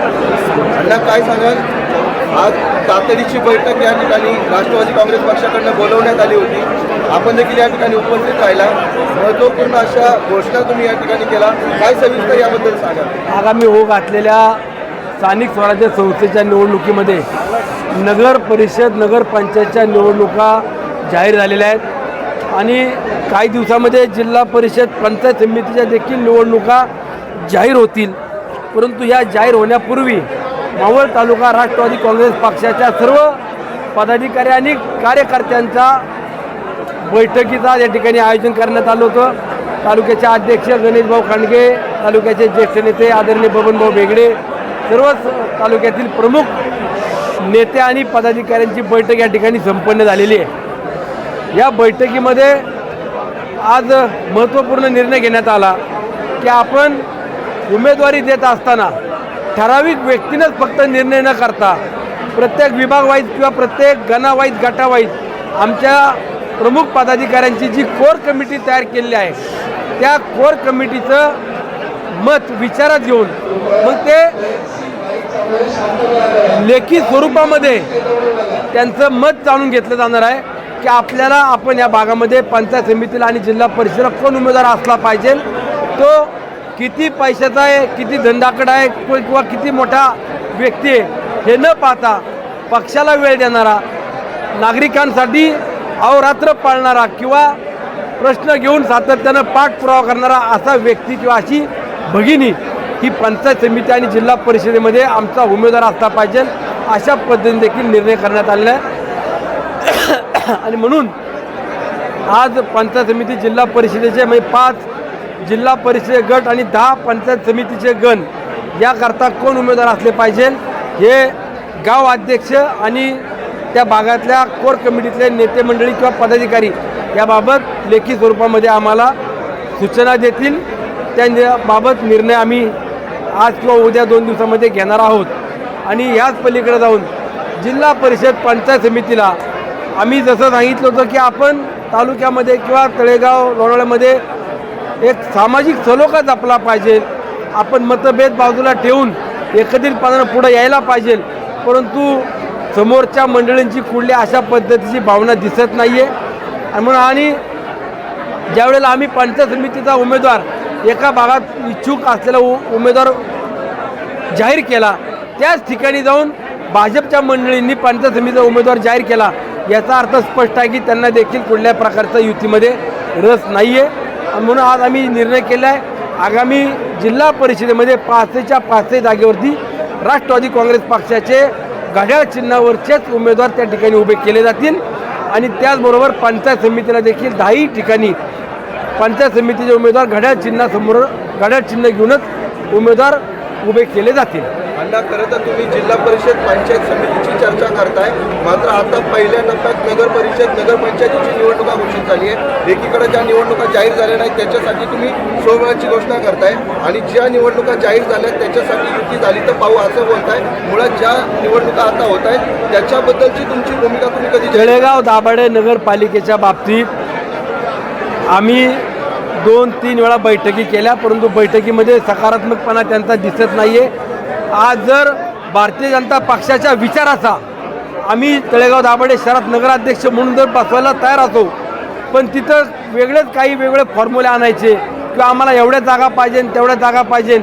अण्णा काय सांगाल? आज तातडीची बैठक या ठिकाणी राष्ट्रवादी काँग्रेस पक्षाकडनं बोलवण्यात आली होती. आपण देखील या ठिकाणी उपस्थित राहिला. महत्त्वपूर्ण अशा घोषणा तुम्ही या ठिकाणी केला. काय सविस्तर याबद्दल सांगा आगामी हो घातलेल्या स्थानिक स्वराज्य संस्थेच्या निवडणुकीमध्ये नगर परिषद नगरपंचायतच्या निवडणुका जाहीर झालेल्या आहेत. आणि काही दिवसामध्ये जिल्हा परिषद पंचायत समितीच्या देखील निवडणुका जाहीर होतील. परंतु या जाहीर होण्यापूर्वी मावळ तालुका राष्ट्रवादी काँग्रेस पक्षाच्या सर्व पदाधिकारी आणि कार्यकर्त्यांचा बैठकीचा या ठिकाणी आयोजन करण्यात आलं होतं. तालुक्याचे अध्यक्ष गणेशभाऊ खांडगे तालुक्याचे ज्येष्ठ नेते आदरणीय बबनभाऊ बेगडे सर्वच तालुक्यातील प्रमुख नेते आणि पदाधिकाऱ्यांची बैठक या ठिकाणी संपन्न झालेली आहे. या बैठकीमध्ये आज महत्त्वपूर्ण निर्णय घेण्यात आला की आपण उमेदवारी देत असताना ठराविक व्यक्तीनंच फक्त निर्णय न करता प्रत्येक विभागवाईज किंवा प्रत्येक गणावाईज गटावाईज आमच्या प्रमुख पदाधिकाऱ्यांची जी कोर कमिटी तयार केलेली आहे त्या कोर कमिटीचं मत विचारात घेऊन मग ते लेखी स्वरूपामध्ये त्यांचं मत जाणून घेतलं जाणार आहे की आपल्याला आपण या भागामध्ये पंचायत समितीला आणि जिल्हा परिषदेला कोण उमेदवार असला पाहिजे तो किती पैशाचा आहे किती धंदाकडा आहे को- किंवा किती मोठा व्यक्ती आहे हे न पाहता पक्षाला वेळ देणारा नागरिकांसाठी अवरात्र पाळणारा किंवा प्रश्न घेऊन सातत्यानं पाठपुरावा करणारा असा व्यक्ती किंवा अशी भगिनी ही पंचायत समिती आणि जिल्हा परिषदेमध्ये आमचा उमेदवार असला पाहिजे अशा पद्धतीने देखील निर्णय करण्यात आलेला आहे. आणि म्हणून आज पंचायत समिती जिल्हा परिषदेचे म्हणजे पाच जिल्हा परिषद गट आणि दहा पंचायत समितीचे गण. याकरता कोण उमेदवार असले पाहिजे? हे गाव अध्यक्ष आणि त्या भागातल्या कोर कमिटीतले नेते मंडळी किंवा पदाधिकारी याबाबत लेखी स्वरूपामध्ये आम्हाला सूचना देतील. त्या बाबत निर्णय आम्ही आज किंवा उद्या दोन दिवसामध्ये घेणार आहोत. आणि याच पलीकडे जाऊन जिल्हा परिषद पंचायत समितीला आम्ही जसं सांगितलं होतं की आपण तालुक्यामध्ये किंवा तळेगाव लोणावळ्यामध्ये एक सामाजिक सलोखा जपला पाहिजे. आपण मतभेद बाजूला ठेवून एकत्रितपणानं पुढे यायला पाहिजे. परंतु समोरच्या मंडळींची कुठल्या अशा पद्धतीची भावना दिसत नाही आहे म्हणून आणि ज्यावेळेला आम्ही पंचायत समितीचा उमेदवार एका भागात इच्छुक असलेला उ उमेदवार जाहीर केला त्याच ठिकाणी जाऊन भाजपच्या मंडळींनी पंचायत समितीचा उमेदवार जाहीर केला. याचा अर्थ स्पष्ट आहे की त्यांना देखील कुठल्या प्रकारचा युतीमध्ये रस नाही आहे म्हणून आज आम्ही निर्णय केला आहे आगामी जिल्हा परिषदेमध्ये पाचशेच्या पाचशे जागेवरती राष्ट्रवादी काँग्रेस पक्षाचे घड्याळ चिन्हावरचेच उमेदवार त्या ठिकाणी उभे केले जातील. आणि त्याचबरोबर पंचायत समितीला देखील दहाही ठिकाणी पंचायत समितीचे उमेदवार घड्याळ चिन्हासमोर घड्याळ चिन्ह घेऊनच उमेदवार उभे केले जातील. अण्णा खरं तर तुम्ही जिल्हा परिषद पंचायत समितीची करताय. मात्र आता पहिल्या टप्प्यात नगर परिषद नगरपंचायतीची निवडणुका घोषित झाली आहे. एकीकडे ज्या निवडणुका जाहीर झाल्या नाहीत त्याच्यासाठी तुम्ही सोमवारची घोषणा करताय. आणि ज्या निवडणुका जाहीर झाल्या त्याच्यासाठी युती झाली तर पाहू असं बोलताय. मुळात ज्या निवडणुका आता होत आहेत त्याच्याबद्दलची तुमची भूमिका तुम्ही कधी जळेगाव दाभाडे नगरपालिकेच्या बाबतीत आम्ही दोन तीन वेळा बैठकी केल्या परंतु बैठकीमध्ये सकारात्मकपणा त्यांचा दिसत नाही आहे आज जर भारतीय जनता पक्षाच्या विचाराचा आम्ही तळेगाव दाभाडे शहरात नगराध्यक्ष म्हणून जर बसवायला तयार असो पण तिथं वेगळेच काही वेगळे फॉर्म्युले आणायचे किंवा आम्हाला एवढ्या जागा पाहिजे तेवढ्या जागा पाहिजे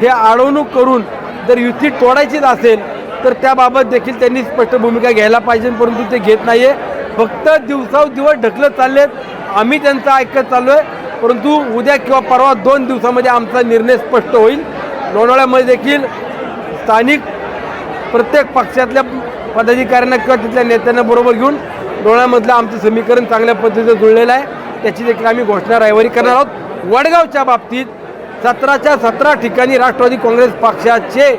हे अडवणूक करून जर युती तोडायचीच असेल तर त्याबाबत देखील त्यांनी स्पष्ट भूमिका घ्यायला पाहिजे परंतु ते घेत नाही आहे फक्त दिवसावदिवस ढकलत चाललेत. आम्ही त्यांचं ऐकत चाललो आहे परंतु उद्या किंवा परवा दोन दिवसामध्ये आमचा निर्णय स्पष्ट होईल. लोणावळ्यामध्ये देखील स्थानिक प्रत्येक पक्षातल्या पदाधिकाऱ्यांना किंवा तिथल्या नेत्यांना बरोबर घेऊन डोळ्यामधलं आमचं समीकरण चांगल्या पद्धतीचं जुळलेलं आहे. त्याची देखील आम्ही घोषणा रविवारी करणार आहोत. वडगावच्या बाबतीत सतराच्या सतरा ठिकाणी राष्ट्रवादी काँग्रेस पक्षाचे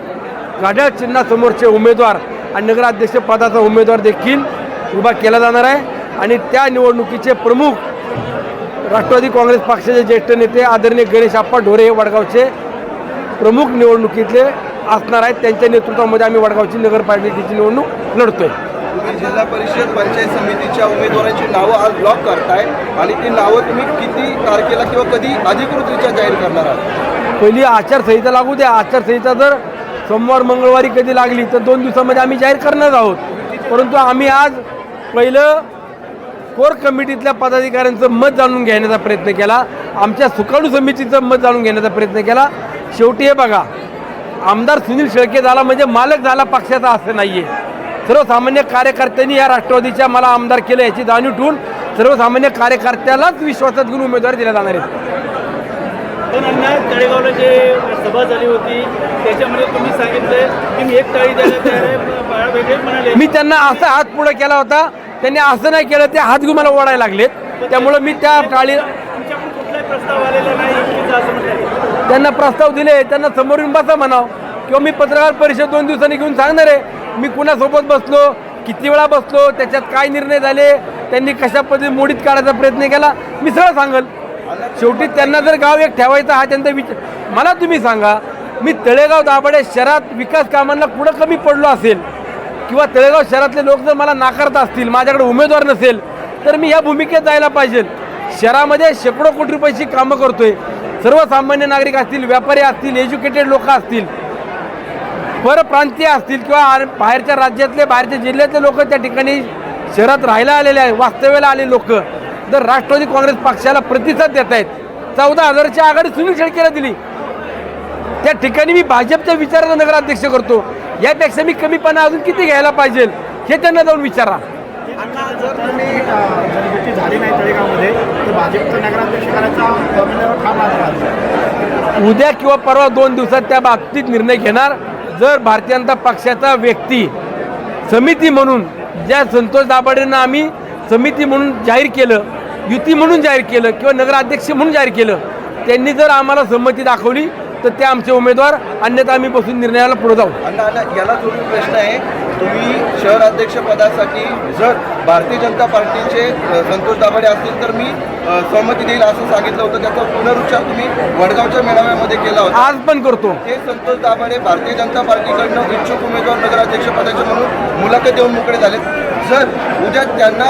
घड्याळ चिन्हासमोरचे उमेदवार आणि नगराध्यक्ष पदाचा उमेदवार देखील उभा केला जाणार आहे. आणि त्या निवडणुकीचे प्रमुख राष्ट्रवादी काँग्रेस पक्षाचे ज्येष्ठ नेते आदरणीय गणेश आप्पा ढोरे हे वडगावचे प्रमुख निवडणुकीतले असणार आहेत. त्यांच्या नेतृत्वामध्ये आम्ही वडगावची नगरपालिकेची निवडणूक लढतोय. जिल्हा परिषद पंचायत समितीच्या उमेदवारांची नावं आज ब्लॉक करताय. आणि ती नावं तुम्ही किती तारखेला किंवा कधी अधिकृतरित्या जाहीर करणार आहात? पहिली आचारसंहिता लागू द्या. आचारसंहिता जर सोमवार मंगळवारी कधी लागली तर दोन दिवसामध्ये आम्ही जाहीर करणार आहोत. परंतु आम्ही आज पहिलं कोर कमिटीतल्या पदाधिकाऱ्यांचं मत जाणून घेण्याचा प्रयत्न केला. आमच्या सुकाणू समितीचं मत जाणून घेण्याचा प्रयत्न केला. शेवटी हे बघा आमदार सुनील शेळके झाला म्हणजे मालक झाला पक्षाचा असं नाही आहे सर्वसामान्य कार्यकर्त्यांनी या राष्ट्रवादीच्या मला आमदार केलं याची जाणीव ठेवून सर्वसामान्य कार्यकर्त्यालाच विश्वासात घेऊन उमेदवारी दिल्या जाणार आहेत. पण अण्णा तळेगावला जे सभा झाली होती त्याच्यामध्ये तुम्ही सांगितलं की मी एक टाळी द्यायला तयार आहे बाळा वेगळे म्हणाले. मी त्यांना असा हात पुढे केला होता त्यांनी असं नाही केलं ते हात घेऊन मला ओढायला लागलेत. त्यामुळं मी त्या टाळी प्रस्ताव आलेला नाही युतीचा असं म्हटलं त्यांना प्रस्ताव दिले त्यांना समोर येऊन बसा म्हणाव. किंवा मी पत्रकार परिषद दोन दिवसांनी घेऊन सांगणार आहे मी कुणासोबत बसलो किती वेळा बसलो त्याच्यात काय निर्णय झाले त्यांनी कशा पद्धतीने मोडीत काढायचा प्रयत्न केला मी सगळं सांगल. शेवटी त्यांना जर गाव एक ठेवायचा हा त्यांचा विचार मला तुम्ही सांगा मी तळेगाव दाभाडे शहरात विकास कामांना कुठं कमी पडलो असेल? किंवा तळेगाव शहरातले लोक जर मला नाकारत असतील माझ्याकडे उमेदवार नसेल तर मी या भूमिकेत जायला पाहिजे. शहरामध्ये शेकडो कोटी रुपयाची कामं करतोय. सर्वसामान्य नागरिक असतील व्यापारी असतील एज्युकेटेड लोक असतील परप्रांतीय असतील किंवा बाहेरच्या राज्यातले बाहेरच्या जिल्ह्यातले लोक त्या ठिकाणी शहरात राहायला आलेले आहे वास्तव्याला आले लोक. जर राष्ट्रवादी काँग्रेस पक्षाला प्रतिसाद देत आहेत चौदा हजारची आघाडी सुनील शेळकेला दिली. त्या ठिकाणी मी भाजपच्या विचाराचा नगराध्यक्ष करतो. यापेक्षा मी कमीपणा अजून किती घ्यायला पाहिजे हे त्यांना जाऊन विचारा. झाली नाही तळेगावमध्ये तर भाजपचं नगराध्यक्ष करायचा ठाम आहात उद्या किंवा परवा दोन दिवसात त्या बाबतीत निर्णय घेणार. जर भारतीय जनता पक्षाचा व्यक्ती समिती म्हणून ज्या संतोष दाभाडेंना आम्ही समिती म्हणून जाहीर केलं युती म्हणून जाहीर केलं किंवा नगराध्यक्ष म्हणून जाहीर केलं त्यांनी जर आम्हाला संमती दाखवली तर ते आमचे उमेदवार अन्यथा आम्ही बसून निर्णयाला पुढे जाऊ. याला प्रश्न आहे तुम्ही शहर अध्यक्षपदासाठी जर भारतीय जनता पार्टीचे संतोष दाभाडे असतील तर मी सहमती देईल असं सांगितलं होतं. त्याचा पुनरुच्चार तुम्ही वडगावच्या मेळाव्यामध्ये केला होता. आज पण करतो. ते संतोष दाभाडे भारतीय जनता पार्टीकडनं इच्छुक उमेदवार नगराध्यक्ष पदाचे म्हणून मुलाखत देऊन मोकळे झाले जर उद्या त्यांना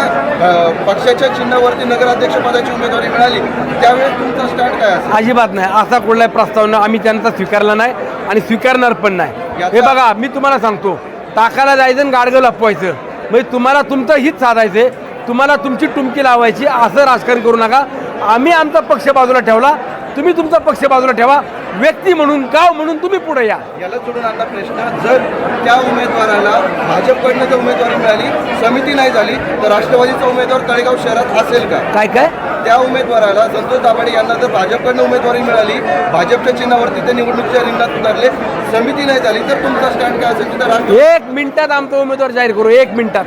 पक्षाच्या चिन्हावरती नगराध्यक्ष पदाची उमेदवारी मिळाली त्यावेळेस तुमचा स्टँड काय असेल? अजिबात नाही. असा कुठलाही प्रस्ताव न आम्ही त्यांचा स्वीकारला नाही आणि स्वीकारणार पण नाही. हे बघा मी तुम्हाला सांगतो. टाकायला जायचं आणि गाडगं लपवायचं. म्हणजे तुम्हाला तुमचं हित साधायचं तुम्हाला तुमची टुमकी लावायची. असं राजकारण करू नका. आम्ही आमचा पक्ष बाजूला ठेवला. तुम्ही तुमचा पक्ष बाजूला ठेवा. व्यक्ती म्हणून गाव म्हणून तुम्ही पुढे या. याला जोडून आता प्रश्न जर त्या उमेदवाराला भाजपकडनं जर उमेदवारी मिळाली समिती नाही झाली तर राष्ट्रवादीचा उमेदवार तळेगाव शहरात असेल का? काय काय? त्या उमेदवाराला संतोष दाभाडे यांना जर भाजपकडनं उमेदवारी मिळाली भाजपच्या चिन्हावरती ते निवडणुकीच्या रिंगणात उतरले समिती नाही झाली तर तुमचा स्टँड काय असेल? तिथं राष्ट्र एक मिनिटात आमचा उमेदवार जाहीर करू एक मिनिटात.